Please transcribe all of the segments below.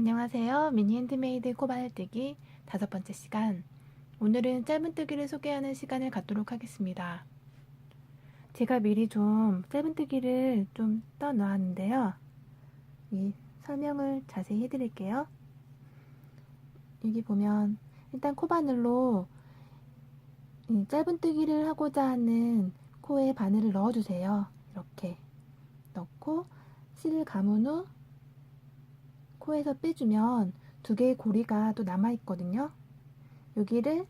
안녕하세요. 미니 핸드메이드 코바늘뜨기 다섯 번째 시간. 오늘은 짧은뜨기를 소개하는 시간을 갖도록 하겠습니다. 제가 미리 좀 짧은뜨기를 좀 떠놓았는데요. 이 설명을 자세히 해드릴게요. 여기 보면 일단 코바늘로 이 짧은뜨기를 하고자 하는 코에 바늘을 넣어주세요. 이렇게 넣고 실을 감은 후 코에서 빼주면 두 개의 고리가 또 남아 있거든요. 여기를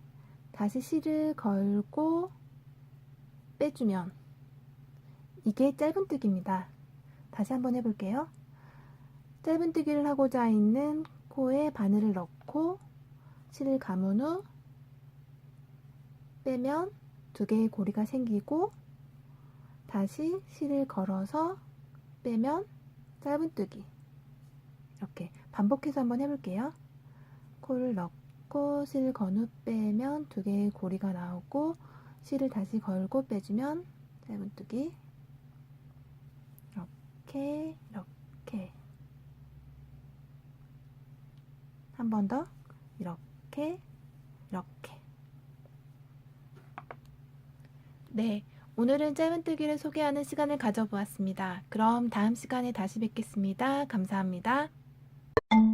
다시 실을 걸고 빼주면 이게 짧은뜨기입니다. 다시 한번 해볼게요. 짧은뜨기를 하고자 있는 코에 바늘을 넣고 실을 감은 후 빼면 두 개의 고리가 생기고 다시 실을 걸어서 빼면 짧은뜨기 이렇게 반복해서 한번 해볼게요. 코를 넣고 실 건후 빼면 두 개의 고리가 나오고 실을 다시 걸고 빼주면 짧은뜨기 이렇게 이렇게 한 번 더 이렇게 이렇게 네, 오늘은 짧은뜨기를 소개하는 시간을 가져보았습니다. 그럼 다음 시간에 다시 뵙겠습니다. 감사합니다. you